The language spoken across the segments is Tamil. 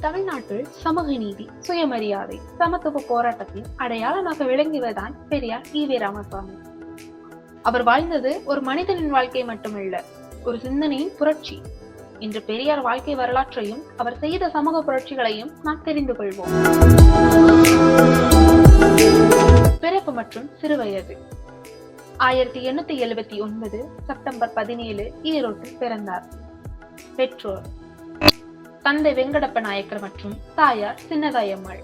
தமிழ்நாட்டில் சமூக நீதி சுயமரியாதை சமத்துவ போராட்டத்தின் அடையாளமாக விளங்கியவர்தான் பெரியார் ஈவே ராமசாமி. அவர் வாழ்ந்தது ஒரு மனிதனின் வாழ்க்கை மட்டுமல்ல ஒரு சிந்தனையின் புரட்சி. இன்று பெரியார் வாழ்க்கை வரலாற்றையும் அவர் செய்த சமூக புரட்சிகளையும் நாம் தெரிந்து கொள்வோம். பிறப்பு மற்றும் சிறுவயது ஆயிரத்தி எண்ணூத்தி எழுபத்தி ஒன்பது செப்டம்பர் பதினேழு ஈரோட்டில் பிறந்தார். பெற்றோர். தந்தை வெங்கடப்ப நாயக்கர் மற்றும் தாயார் சின்னதாயம்மாள்.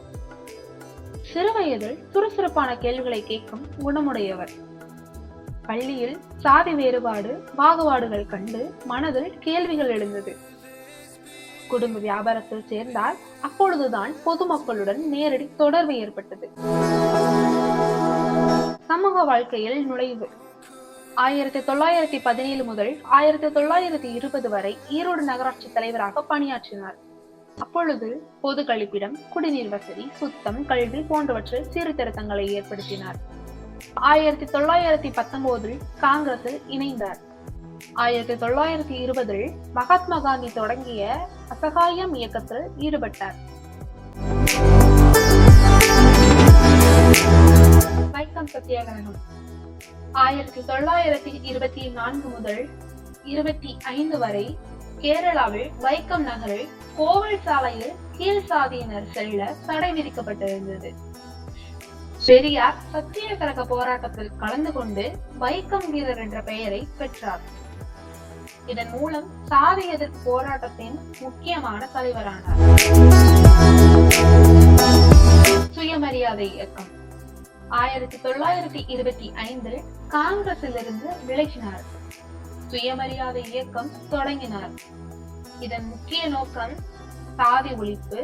சிறுவயதில் சுறுசுறுப்பான கேள்விகளை கேட்கும் குணமுடையவர். பள்ளியில் சாதி வேறுபாடு பாகுபாடுகள் கண்டு மனதில் கேள்விகள் எழுந்தது. குடும்ப வியாபாரத்தில் சேர்ந்தால் அப்பொழுதுதான் பொதுமக்களுடன் நேரடி தொடர்பு ஏற்பட்டது. சமூக வாழ்க்கையில் நுழைவு. ஆயிரத்தி தொள்ளாயிரத்தி பதினேழு முதல் ஆயிரத்தி தொள்ளாயிரத்தி இருபது வரை ஈரோடு நகராட்சி தலைவராக பணியாற்றினார். அப்பொழுது பொது கழிப்பிடம் குடிநீர் வசதி சுத்தம் கல்வி போன்றவற்றில் சீர்திருத்தங்களை ஏற்படுத்தினார். ஆயிரத்தி தொள்ளாயிரத்தி பத்தொன்பதில் காங்கிரஸில் இணைந்தார். ஆயிரத்தி தொள்ளாயிரத்தி இருபதில் மகாத்மா காந்தி தொடங்கிய அசகாயம் இயக்கத்தில் ஈடுபட்டார். வைக்கம் சத்தியாகிரகம். ஆயிரத்தி தொள்ளாயிரத்தி இருபத்தி நான்கு முதல் இருபத்தி ஐந்து வரை கேரளாவில் வைக்கம் நகரில் கோவில் சாலையில் கீழ் சாதியினர் செல்ல தடை விதிக்கப்பட்டிருந்தது. பெரியார் சத்தியகிரக போராட்டத்தில் கலந்து கொண்டு வைக்கம் வீரர் என்ற பெயரை பெற்றார். இதன் மூலம் சாதி எதிர்ப்பு போராட்டத்தின் முக்கியமான தலைவரானார். சுயமரியாதை இயக்கம். ஆயிரத்தி தொள்ளாயிரத்தி இருபத்தி ஐந்தில் காங்கிரசிலிருந்து விலகினார். சுயமரியாதை இயக்கம் தொடங்கினார். இதன் முக்கிய நோக்கம் சாதி ஒழிப்பு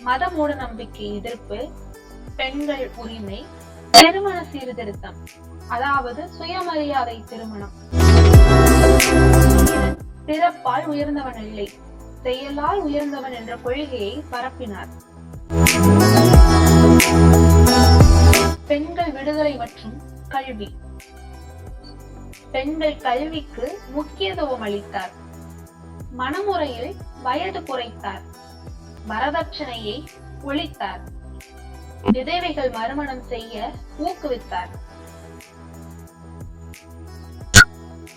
மத மூட நம்பிக்கை எதிர்ப்பு பெண்கள் உரிமை திருமண சீர்திருத்தம் அதாவது சுயமரியாதை திருமணம். சிறப்பால் பிறப்பால் உயர்ந்தவன் இல்லை செயலால் உயர்ந்தவன் என்ற கொள்கையை பரப்பினார். பெண்கள் விடுதலை மற்றும் கல்வி. பெண்கள் கல்விக்கு முக்கியத்துவம் அளித்தார். மனமுறையில் வயது குறைத்தார். வரதட்சணையை ஒழித்தார். விதவைகள் மறுமணம் செய்ய ஊக்குவித்தார்.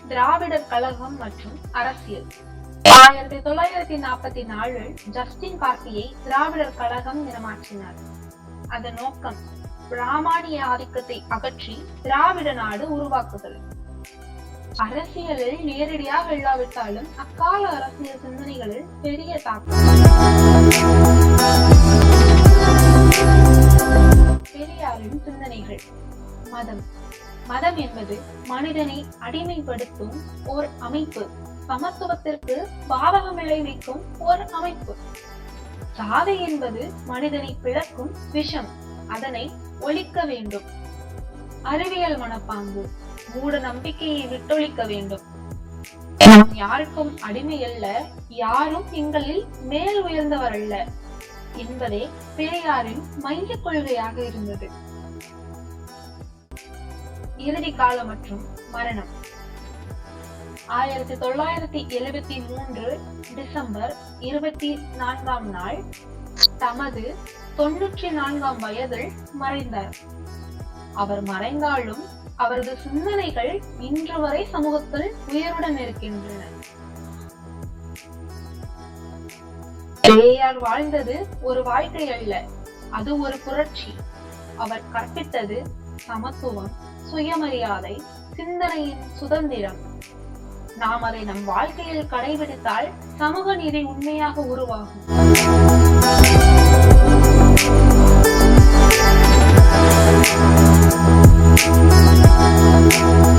திராவிடர் கழகம் மற்றும் அரசியல். ஆயிரத்தி தொள்ளாயிரத்தி நாற்பத்தி நாலில் ஜஸ்டின் கார்த்தியை திராவிடர் கழகம் நிறமாற்றினார் அதன் நோக்கம் பிராமணிய ஆதிக்கத்தை அகற்றி திராவிட நாடு உருவாக்குதல். அரசியலில் நேரடியாக இல்லாவிட்டாலும் அக்கால அரசியல் சிந்தனைகளில் பெரிய தாக்கம். பெரியாரின் சிந்தனைகள். மதம். மதம் என்பது மனிதனை அடிமைப்படுத்தும் ஓர் அமைப்பு. சமத்துவத்திற்கு பாதகம் விளைவிக்கும் ஓர் அமைப்பு. சாதி என்பது மனிதனை பிளக்கும் விஷம். அதனை ஒழிக்க வேண்டும். அறிவியல் மனப்பாங்கு. மூட நம்பிக்கையை விட்டொழிக்க வேண்டும். நாம் யாருக்கும் அடிமை அல்ல யாரும் எங்களில் மேல் உயர்ந்தவர் அல்ல என்பதே பெரியாரின் மைய கொள்கையாக இருந்தது. இறுதி காலம் மற்றும் மரணம். ஆயிரத்தி தொள்ளாயிரத்தி எழுபத்தி மூன்று டிசம்பர் இருபத்தி நான்காம் நாள் தமது தொன்னூற்றி நான்காம் வயதில் மறைந்தார். அவர் மறைந்தாலும் அவரது சிந்தனைகள் இன்று வரை சமூகத்தில் உயருடன் இருக்கின்றன. பெரியார் வாழ்ந்தது ஒரு வாழ்க்கை அல்ல அது ஒரு புரட்சி. அவர் கற்பித்தது சமத்துவம் சுயமரியாதை சிந்தனையின் சுதந்திரம். நாம் அதை நம் வாழ்க்கையில் கடைபிடித்தால் சமூக நீதி உண்மையாக உருவாகும். Thank you.